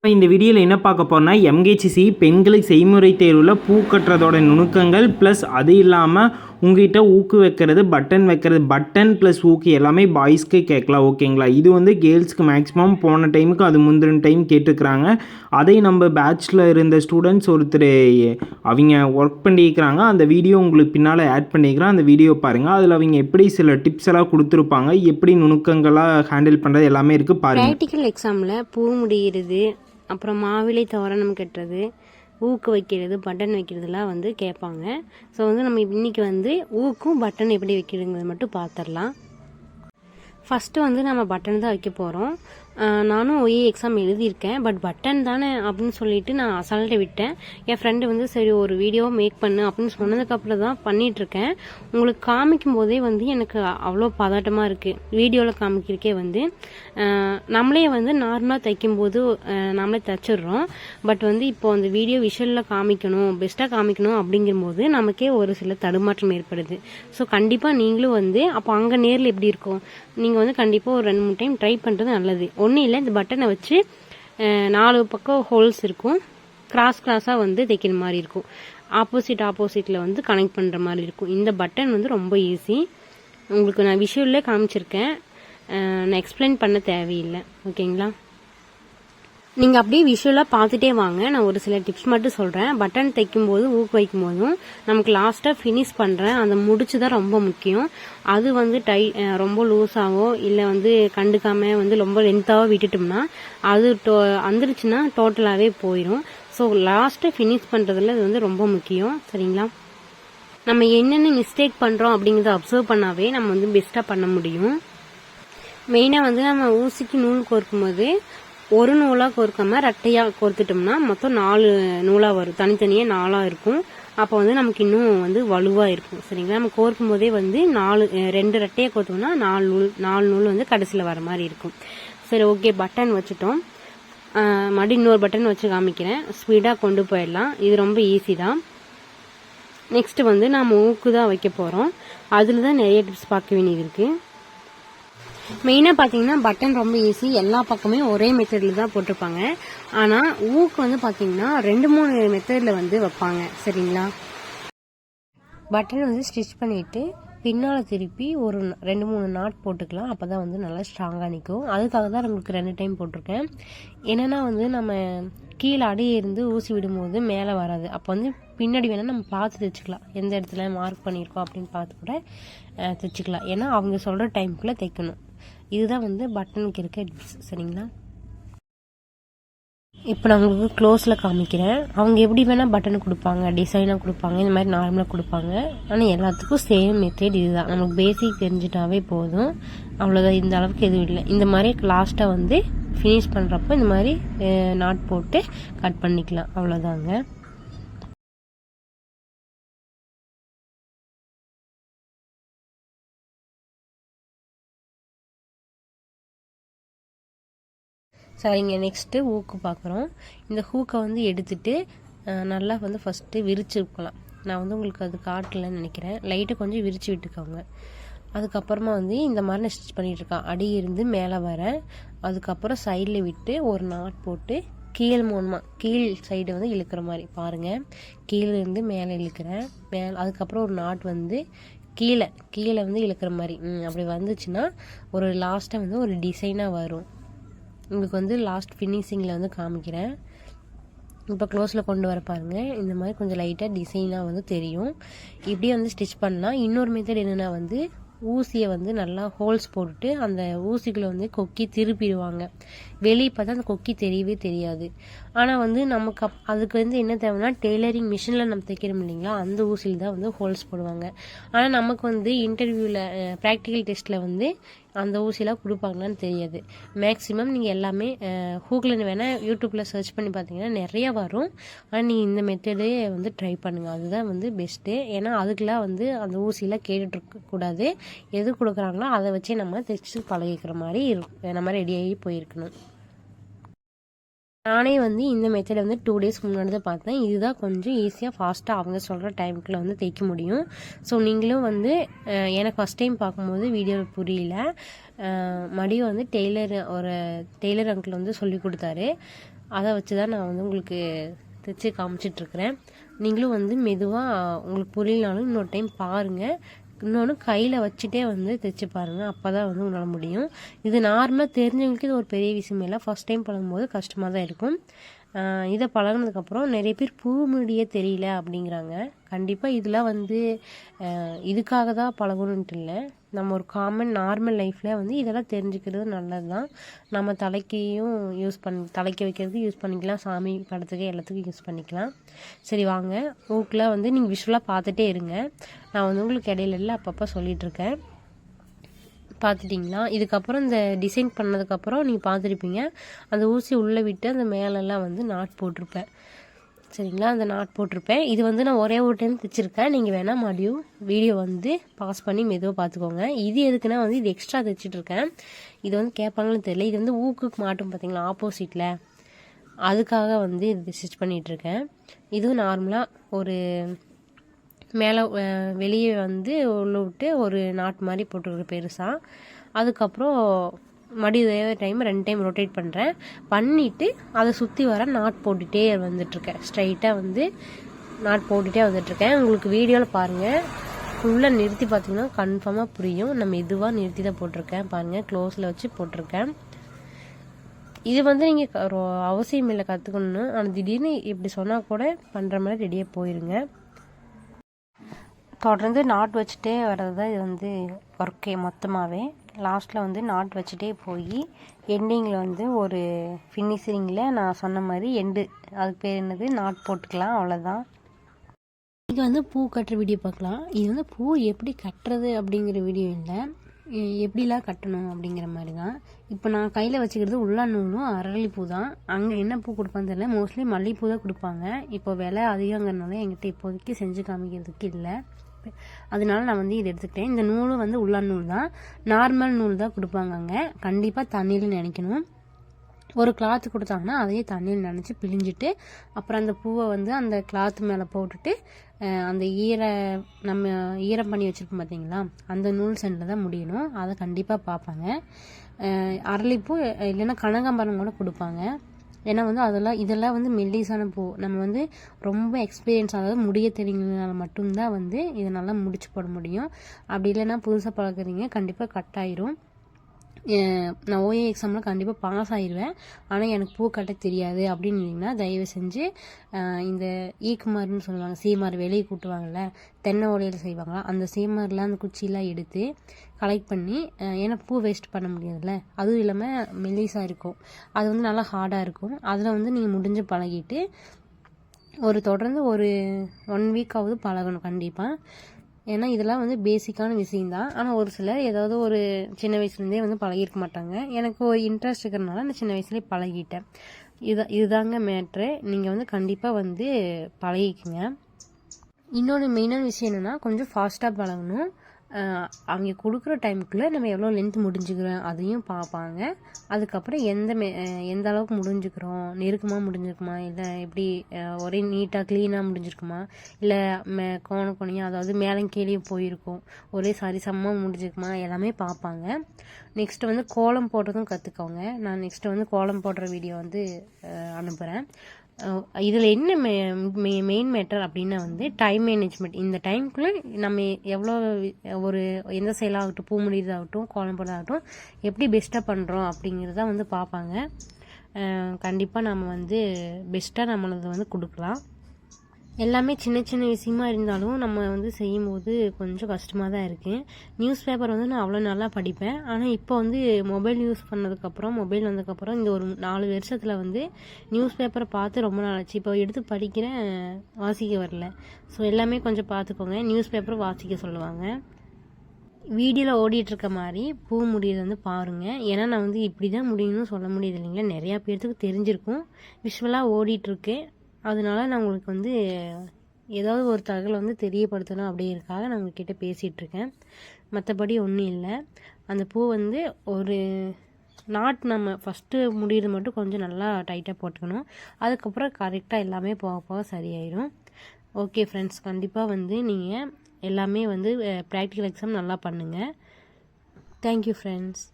இப்போ இந்த வீடியோவில் என்ன பார்க்க போறோம்னா எம்கேசிசி பெண்களுக்கு செய்முறை தேர்வில் பூ கட்டுறதோட நுணுக்கங்கள் ப்ளஸ் அது இல்லாமல் உங்ககிட்ட ஊக்கு வைக்கிறது பட்டன் வைக்கிறது பட்டன் ப்ளஸ் ஊக்கு எல்லாமே பாய்ஸ்க்கு கேட்கலாம் ஓகேங்களா இது வந்து கேர்ள்ஸ்க்கு மேக்ஸிமம் போன டைமுக்கு அது முந்தின டைம் கேட்டுக்கிறாங்க. அதை நம்ம பேட்சில் இருந்த ஸ்டூடெண்ட்ஸ் ஒருத்தர் அவங்க ஒர்க் பண்ணியிருக்கிறாங்க அந்த வீடியோ உங்களுக்கு பின்னால் ஆட் பண்ணிக்கிறேன். அந்த வீடியோ பாருங்கள் அதில் அவங்க எப்படி சில டிப்ஸ் எல்லாம் கொடுத்துருப்பாங்க எப்படி நுணுக்கங்களாக ஹேண்டில் பண்ணுறது எல்லாமே இருக்குது பாருங்கள் ப்ராக்டிக்கல் எக்ஸாமில் பூ முடிகிறது அப்புறம் மாவிலை தோரணம் கட்டுறது ஊக்கு வைக்கிறது பட்டன் வைக்கிறதுலாம் வந்து கேட்பாங்க. ஸோ வந்து நம்ம இன்னைக்கு வந்து ஊக்கும் பட்டன் எப்படி வைக்கிறதுங்கிறது மட்டும் பார்த்துடலாம். ஃபஸ்ட்டு வந்து நம்ம பட்டன் தான் வைக்க போகிறோம் நானும் ஒய் எக்ஸாம் எழுதியிருக்கேன். பட் பட்டன் தானே அப்படின்னு சொல்லிட்டு நான் அசால்ட்டை விட்டேன். என் ஃப்ரெண்டு வந்து சரி ஒரு வீடியோ மேக் பண்ணு அப்படின்னு சொன்னதுக்கப்புறம் தான் பண்ணிகிட்ருக்கேன் உங்களுக்கு காமிக்கும் போதே வந்து எனக்கு அவ்வளோ பதாட்டமாக இருக்குது வீடியோவில் காமிக்கிறக்கே வந்து நம்மளே வந்து நார்மலாக தைக்கும்போது நம்மளே தைச்சிடுறோம். பட் வந்து இப்போ அந்த வீடியோ விஷுவலில் காமிக்கணும் பெஸ்ட்டாக காமிக்கணும் அப்படிங்கும்போது நமக்கே ஒரு சில தடுமாற்றம் ஏற்படுது. ஸோ கண்டிப்பாக நீங்களும் வந்து அப்போ அங்கே நேரில் எப்படி இருக்கும்? நீங்கள் வந்து கண்டிப்பாக ஒரு ரெண்டு மூணு டைம் ட்ரை பண்ணுறது நல்லது. ஒன்றும் இல்லை இந்த பட்டனை வச்சு நாலு பக்கம் ஹோல்ஸ் இருக்கும். கிராஸ் கிராஸாக வந்து தைக்கிற மாதிரி இருக்கும். ஆப்போசிட் ஆப்போசிட்டில் வந்து கனெக்ட் பண்ணுற மாதிரி இருக்கும். இந்த பட்டன் வந்து ரொம்ப ஈஸி உங்களுக்கு நான் விஷுவல்லே காமிச்சிருக்கேன். நான் எக்ஸ்பிளைன் பண்ண தேவையில்லை. ஓகேங்களா நீங்கள் அப்படியே விஷுவலாக பார்த்துட்டே வாங்க. நான் ஒரு சில டிப்ஸ் மட்டும் சொல்கிறேன் பட்டன் தைக்கும் போது ஊக்கு வைக்கும் போதும் நமக்கு லாஸ்ட்டாக ஃபினிஷ் பண்ணுறேன் அந்த முடிச்சு தான் ரொம்ப முக்கியம். அது வந்து டை ரொம்ப லூஸாகவோ இல்லை வந்து கண்டுக்காம வந்து ரொம்ப லென்த்தாகவோ விட்டுட்டோம்னா அது டோ வந்துருச்சுன்னா டோட்டலாகவே போயிடும் ஸோ லாஸ்ட்டாக ஃபினிஷ் பண்ணுறதுல இது வந்து ரொம்ப முக்கியம். சரிங்களா? நம்ம என்னென்ன மிஸ்டேக் பண்ணுறோம் அப்படிங்கிறத அப்சர்வ் பண்ணாவே நம்ம வந்து பெஸ்ட்டாக பண்ண முடியும். மெயினாக வந்து நம்ம ஊசிக்கு நூல் கோர்க்கும் போது ஒரு நூலாக கோர்க்காம ரெட்டையாக கோர்த்துட்டோம்னா மொத்தம் நாலு நூலாக வரும். தனித்தனியாக நாலாக இருக்கும். அப்போ வந்து நமக்கு இன்னும் வந்து வலுவாக இருக்கும். சரிங்களா? நம்ம கோர்க்கும் போதே வந்து நாலு ரெண்டு ரெட்டையாக கோர்த்தோம்னா நாலு நூல் நாலு நூல் வந்து கடைசியில் வர மாதிரி இருக்கும். சரி ஓகே பட்டன் வச்சுட்டோம். மறுபடியும் இன்னொரு பட்டன் வச்சு காமிக்கிறேன். ஸ்பீடாக கொண்டு போயிடலாம். இது ரொம்ப ஈஸி தான். நெக்ஸ்ட்டு வந்து நாம் ஊக்கு தான் வைக்க போகிறோம் அதில் தான் நிறைய டிப்ஸ் பார்க்க வேண்டியது இருக்குது மெயினாக பார்த்தீங்கன்னா பட்டன் ரொம்ப ஈஸி எல்லா பக்கமே ஒரே மெத்தடில் தான் போட்டிருப்பாங்க. ஆனால் ஊக்கு வந்து பார்த்தீங்கன்னா ரெண்டு மூணு மெத்தடில் வந்து வைப்பாங்க. சரிங்களா? பட்டன் வந்து ஸ்டிச் பண்ணிவிட்டு பின்னால் திருப்பி ஒரு ரெண்டு மூணு நாட் போட்டுக்கலாம். அப்போ தான் வந்து நல்லா ஸ்ட்ராங்காக நிற்கும் அதுக்காக தான் உங்களுக்கு ரெண்டு டைம் போட்டிருக்கேன். என்னென்னா வந்து நம்ம கீழே அடியே இருந்து ஊசி விடும்போது மேலே வராது. அப்போ வந்து பின்னாடி வேணால் நம்ம பார்த்து தைச்சிக்கலாம். எந்த இடத்துல மார்க் பண்ணியிருக்கோம் அப்படின்னு பார்த்து கூட தைச்சிக்கலாம். ஏன்னா அவங்க சொல்கிற டைமுக்குள்ளே தைக்கணும். இதுதான் வந்து பட்டனுக்கு இருக்க டிப்ஸ் சரிங்களா? இப்போ நான் உங்களுக்கு க்ளோஸில் காமிக்கிறேன். அவங்க எப்படி வேணால் பட்டன் கொடுப்பாங்க டிசைனாக கொடுப்பாங்க இந்த மாதிரி நார்மலாக கொடுப்பாங்க. ஆனால் எல்லாத்துக்கும் சேம் மெத்தேட் இதுதான். நமக்கு பேசிக் தெரிஞ்சிட்டாவே போதும். அவ்வளோதான் இந்த அளவுக்கு எதுவும் இல்லை. இந்த மாதிரி லாஸ்ட்டாக வந்து ஃபினிஷ் பண்ணுறப்போ இந்த மாதிரி நாட் போட்டு கட் பண்ணிக்கலாம். அவ்வளோதாங்க சரிங்க நெக்ஸ்ட்டு ஊக்கு பார்க்குறோம். இந்த ஹூக்கை வந்து எடுத்துட்டு நல்லா வந்து ஃபஸ்ட்டு விரிச்சுக்கலாம் நான் வந்து உங்களுக்கு அது காட்டலன்னு நினைக்கிறேன். லைட்டை கொஞ்சம் விரிச்சு விட்டுக்கோங்க. அதுக்கப்புறமா வந்து இந்த மாதிரி நான் ஸ்டிச் பண்ணிகிட்ருக்கேன் அடி இருந்து மேலே வர அதுக்கப்புறம் சைடில் விட்டு ஒரு நாட் போட்டு கீழ் மூலமாக கீழ் சைடு வந்து இழுக்கிற மாதிரி. பாருங்கள் கீழே இருந்து மேலே இழுக்கிறேன். மேலே அதுக்கப்புறம் ஒரு நாட் வந்து கீழே கீழே வந்து இழுக்கிற மாதிரி. அப்படி வந்துச்சுன்னா ஒரு லாஸ்ட்டாக வந்து ஒரு டிசைனாக வரும். உங்களுக்கு வந்து லாஸ்ட் ஃபினிஷிங்கில் வந்து காமிக்கிறேன். இப்போ க்ளோஸில் கொண்டு வர பாருங்கள் இந்த மாதிரி கொஞ்சம் லைட்டாக டிசைனாக வந்து தெரியும். இப்படியே வந்து ஸ்டிச் பண்ணலாம். இன்னொரு மெத்தட் என்னென்னா வந்து ஊசியை வந்து நல்லா ஹோல்ஸ் போட்டுட்டு அந்த ஊசிக்குள்ளே வந்து கொக்கி திருப்பிடுவாங்க. வெளியே பார்த்தா அந்த கொக்கி தெரியவே தெரியாது. ஆனால் வந்து நமக்கு அப் அதுக்கு வந்து என்ன தேவைன்னா டெய்லரிங் மிஷினில் நம்ம தைக்கிறோம் இல்லைங்களா? அந்த ஊசியில் தான் வந்து ஹோல்ஸ் போடுவாங்க. ஆனால் நமக்கு வந்து இன்டர்வியூவில் ப்ராக்டிக்கல் டெஸ்ட்டில் வந்து அந்த ஊசிலாம் கொடுப்பாங்களான்னு தெரியாது. மேக்ஸிமம் நீங்கள் எல்லாமே கூகுளில் வேணால் யூடியூப்பில் சர்ச் பண்ணி பார்த்தீங்கன்னா நிறையா வரும். ஆனால் நீங்கள் இந்த மெத்தடே வந்து ட்ரை பண்ணுங்கள் அதுதான் வந்து பெஸ்ட்டு ஏன்னா அதுக்கெலாம் வந்து அந்த ஊசிலாம் கேட்டுட்ருக்கக்கூடாது. எது கொடுக்குறாங்களோ அதை வச்சே நம்ம தைச்சு பழகிக்கிற மாதிரி இருக்கும் நம்ம ரெடியாகி போயிருக்கணும். நானே வந்து இந்த மெத்தடை வந்து டூ டேஸ்க்கு முன்னாடி தான் பார்த்தேன். இதுதான் கொஞ்சம் ஈஸியாக ஃபாஸ்ட்டாக அவங்க சொல்கிற டைமுக்குள்ளே வந்து தைக்க முடியும். ஸோ நீங்களும் வந்து எனக்கு ஃபஸ்ட் டைம் பார்க்கும்போது வீடியோ புரியல. மடியும் மறுபடியும் வந்து டெய்லர் ஒரு டெய்லர் அங்கிள் வந்து சொல்லி கொடுத்தாரு. அதை வச்சு தான் நான் வந்து உங்களுக்கு தைச்சு காமிச்சிட்ருக்கிறேன் நீங்களும் வந்து மெதுவாக உங்களுக்கு புரியலனாலும் இன்னொரு டைம் பாருங்கள் இன்னொன்று கையில் வச்சுட்டே வந்து தைச்சு பாருங்கள் அப்போ தான் வந்து உங்களால் முடியும். இது நார்மலாக தெரிஞ்சவங்களுக்கு இது ஒரு பெரிய விஷயமே இல்லை. ஃபஸ்ட் டைம் பழகும்போது கஷ்டமாக தான் இருக்கும். இதை பழகுனதுக்கப்புறம் நிறைய பேர் பூ முடியே தெரியல அப்படிங்கிறாங்க. கண்டிப்பாக இதெல்லாம் வந்து இதுக்காக தான் பழகணுன்ட்டு இல்லை. நம்ம ஒரு காமன் நார்மல் லைஃப்பில் வந்து இதெல்லாம் தெரிஞ்சுக்கிறது நல்லது தான் நம்ம தலைக்கையும் யூஸ் பண்ணி தலைக்கு வைக்கிறதுக்கு யூஸ் பண்ணிக்கலாம். சாமி படத்துக்கு எல்லாத்துக்கும் யூஸ் பண்ணிக்கலாம். சரி வாங்க. ஊக்கில் வந்து நீங்கள் விஷுவலாக பார்த்துட்டே இருங்க. நான் வந்து உங்களுக்கு இடையில அப்பப்போ சொல்லிகிட்ருக்கேன் பார்த்துட்டிங்களா இதுக்கப்புறம் இந்த டிசைன் பண்ணதுக்கப்புறம் நீங்கள் பார்த்துருப்பீங்க அந்த ஊசி உள்ளே விட்டு அந்த மேலெல்லாம் வந்து நாட் போட்டிருப்பேன். சரிங்களா? அந்த நாட் போட்டிருப்பேன். இது வந்து நான் ஒரே ஒரு டைம் தைச்சிருக்கேன். நீங்கள் வேணால் மறுபடியும் வீடியோ வந்து பாஸ் பண்ணி மெதுவாக பார்த்துக்கோங்க இது எதுக்குன்னா வந்து இது எக்ஸ்ட்ரா தைச்சிட்ருக்கேன் இது வந்து கேட்பாங்கன்னு தெரியல. இது வந்து ஊக்குக்கு மாட்டும் பார்த்தீங்களா ஆப்போசிட்டில் அதுக்காக வந்து இது ஸ்டிச் பண்ணிகிட்ருக்கேன் இதுவும் நார்மலாக ஒரு மேலே வெளியே வந்து உள்ள விட்டு ஒரு நாட் மாதிரி போட்டுருக்கு பெருசாக அதுக்கப்புறம் மறுபடியும் இதே டைம் ரெண்டு டைம் ரொட்டேட் பண்ணுறேன் பண்ணிவிட்டு அதை சுற்றி வர நாட் போட்டுகிட்டே வந்துட்டுருக்கேன். ஸ்ட்ரைட்டாக வந்து நாட் போட்டுகிட்டே வந்துட்டுருக்கேன். உங்களுக்கு வீடியோவில் பாருங்கள் ஃபுல்லாக நிறுத்தி பார்த்தீங்கன்னா கன்ஃபார்மாக புரியும். நம்ம மெதுவாக நிறுத்தி தான் போட்டிருக்கேன். பாருங்கள் க்ளோஸில் வச்சு போட்டிருக்கேன். இது வந்து நீங்கள் அவசியம் இல்லை கற்றுக்கணும்னு ஆனால் திடீர்னு இப்படி சொன்னால் கூட பண்ணுற மாதிரி ரெடியாக போயிருங்க. தொடர்ந்து நாட் வச்சுட்டே வர்றது தான் இது வந்து ஒர்க்கே மொத்தமாகவே லாஸ்ட்டில் வந்து நாட் வச்சுட்டே போய் எண்டிங்கில் வந்து ஒரு ஃபினிஷிங்கில் நான் சொன்ன மாதிரி எண்டு அதுக்கு பேர் என்னது? நாட் போட்டுக்கலாம் அவ்வளோதான் இது வந்து பூ கட்டுற வீடியோ பார்க்கலாம். இது வந்து பூ எப்படி கட்டுறது அப்படிங்கிற வீடியோ இல்லை. எப்படிலாம் கட்டணும் அப்படிங்கிற மாதிரி தான் இப்போ நான் கையில் வச்சுக்கிறது உள்ளா நூலும் அரளிப்பூ தான் அங்கே என்ன பூ கொடுப்பான்னு தெரியல. மோஸ்ட்லி மல்லிகைப்பூ தான் கொடுப்பாங்க. இப்போ விலை அதிகங்கிறனால என்கிட்ட இப்போதைக்கு செஞ்சு காமிக்கிறதுக்கு இல்லை. அதனால நான் வந்து இதை எடுத்துக்கிட்டேன். இந்த நூலும் வந்து உள்ளா நூல் தான். நார்மல் நூல் தான் கொடுப்பாங்க அங்கே. கண்டிப்பாக தண்ணியில் நினைக்கணும். ஒரு கிளாத் கொடுத்தாங்கன்னா அதையே தண்ணியில் நினச்சி பிழிஞ்சிட்டு அப்புறம் அந்த பூவை வந்து அந்த கிளாத் மேலே போட்டுட்டு அந்த ஈர நம்ம ஈரம் பண்ணி வச்சுருக்கோம் பார்த்தீங்களா அந்த நூல் சென்டில் தான் முடியணும். அதை கண்டிப்பாக பார்ப்பாங்க. அரளிப்பூ இல்லைன்னா கனகாம்பரம் கூட கொடுப்பாங்க. ஏன்னா வந்து அதெல்லாம் இதெல்லாம் வந்து மெல்லிசான பூ. நம்ம வந்து ரொம்ப எக்ஸ்பீரியன்ஸ் அதாவது முடிய தெரியுங்கனால மட்டும்தான் வந்து இதை நல்லா முடிச்சு போட முடியும். அப்படி இல்லைன்னா புதுசாக பழக்கிறீங்க கண்டிப்பாக கட் ஆயிரும். நான் ஓஏ எக்ஸாமில் கண்டிப்பாக பாஸ் ஆயிடுவேன் ஆனால் எனக்கு பூ கட்ட தெரியாது அப்படின்னு தயவு செஞ்சு இந்த e ஈக்குமார்னு சொல்லுவாங்க சீமார் வெளியே கூட்டுவாங்கல்ல தென்னை ஓலையில் செய்வாங்களா அந்த சீமார்லாம் அந்த குச்சியெலாம் எடுத்து கலெக்ட் பண்ணி ஏன்னா பூ வேஸ்ட் பண்ண முடியாதுல்ல. அதுவும் இல்லாமல் மெல்லிஸாக இருக்கும். அது வந்து நல்லா ஹார்டாக இருக்கும். அதில் வந்து நீங்கள் முடிஞ்சு பழகிட்டு ஒரு தொடர்ந்து ஒரு ஒன் வீக்காவது பழகணும் கண்டிப்பாக ஏன்னா இதெல்லாம் வந்து பேசிக்கான விஷயம்தான். ஆனால் ஒரு சிலர் ஏதாவது ஒரு சின்ன வயசுலேருந்தே வந்து பழகியிருக்க மாட்டாங்க. எனக்கு ஒரு இன்ட்ரெஸ்ட் இருக்கிறனால நான் சின்ன வயசுலேயே பழகிட்டேன். இது இதுதாங்க மேட்ரு நீங்கள் வந்து கண்டிப்பாக வந்து பழகிக்குங்க. இன்னொன்று மெயினான விஷயம் என்னென்னா கொஞ்சம் ஃபாஸ்ட்டாக பழகணும். அவங்க கொடுக்குற டைமுக்குள்ளே நம்ம எவ்வளோ லென்த் முடிஞ்சுக்கிறோம் அதையும் பார்ப்பாங்க அதுக்கப்புறம் எந்த மே எந்த அளவுக்கு முடிஞ்சுக்கிறோம்? நெருக்கமாக முடிஞ்சிருக்குமா? இல்லை எப்படி ஒரே நீட்டாக க்ளீனாக முடிஞ்சிருக்குமா? இல்லை மே கோண கோணியாக அதாவது மேலே கீழே போயிருக்கும். ஒரே சரிசமமாக முடிஞ்சிருக்குமா? எல்லாமே பார்ப்பாங்க நெக்ஸ்ட்டு வந்து கோலம் போடுறதும் கற்றுக்கோங்க நான் நெக்ஸ்ட்டு வந்து கோலம் போடுற வீடியோ வந்து அனுப்புகிறேன் இதில் என்ன மெ மெயின் மேட்டர் அப்படின்னா வந்து டைம் மேனேஜ்மெண்ட் இந்த டைம்குள்ளே நம்ம எவ்வளோ ஒரு எந்த செயலாகட்டும் பூ முடியதாகட்டும் கோலம் போடுறதாகட்டும் எப்படி பெஸ்ட்டாக பண்ணுறோம் அப்படிங்கிறத வந்து பார்ப்பாங்க. கண்டிப்பாக நம்ம வந்து பெஸ்ட்டாக நம்மளது வந்து கொடுக்கலாம். எல்லாமே சின்ன சின்ன விஷயமா இருந்தாலும் நம்ம வந்து செய்யும்போது கொஞ்சம் கஷ்டமாக தான் இருக்குது நியூஸ் பேப்பர் வந்து நான் அவ்வளோ நல்லா படிப்பேன். ஆனால் இப்போ வந்து மொபைல் யூஸ் பண்ணதுக்கப்புறம் மொபைல் வந்ததுக்கப்புறம் இந்த ஒரு நாலு வருஷத்தில் வந்து நியூஸ் பேப்பரை பார்த்து ரொம்ப நாள் ஆச்சு. இப்போ எடுத்து படிக்கிறேன் வாசிக்க வரல. ஸோ எல்லாமே கொஞ்சம் பார்த்துக்கோங்க. நியூஸ் பேப்பர் வாசிக்க சொல்லுவாங்க. வீடியோவில் ஓடிட்டுருக்க மாதிரி பூ முடியறது வந்து பாருங்கள் ஏன்னா நான் வந்து இப்படி தான் முடியும்னு சொல்ல முடியுது இல்லைங்களா? நிறையா பேர்த்துக்கு தெரிஞ்சிருக்கும். விஷுவலாக ஓடிட்டுருக்கு. அதனால நான் உங்களுக்கு வந்து ஏதாவது ஒரு தகவல் வந்து தெரியப்படுத்தணும் அப்படிங்கிறதுக்காக நான் உங்ககிட்ட பேசிகிட்டு இருக்கேன் மற்றபடி ஒன்றும் இல்லை. அந்த பூ வந்து ஒரு நாட் நம்ம ஃபஸ்ட்டு முடியிறது மட்டும் கொஞ்சம் நல்லா டைட்டாக போட்டுக்கணும். அதுக்கப்புறம் கரெக்டாக எல்லாமே போக போக சரியாயிடும் ஓகே ஃப்ரெண்ட்ஸ் கண்டிப்பாக வந்து நீங்கள் எல்லாமே வந்து eh, ப்ராக்டிக்கல் எக்ஸாம் நல்லா பண்ணுங்கள் தேங்க்யூ ஃப்ரெண்ட்ஸ்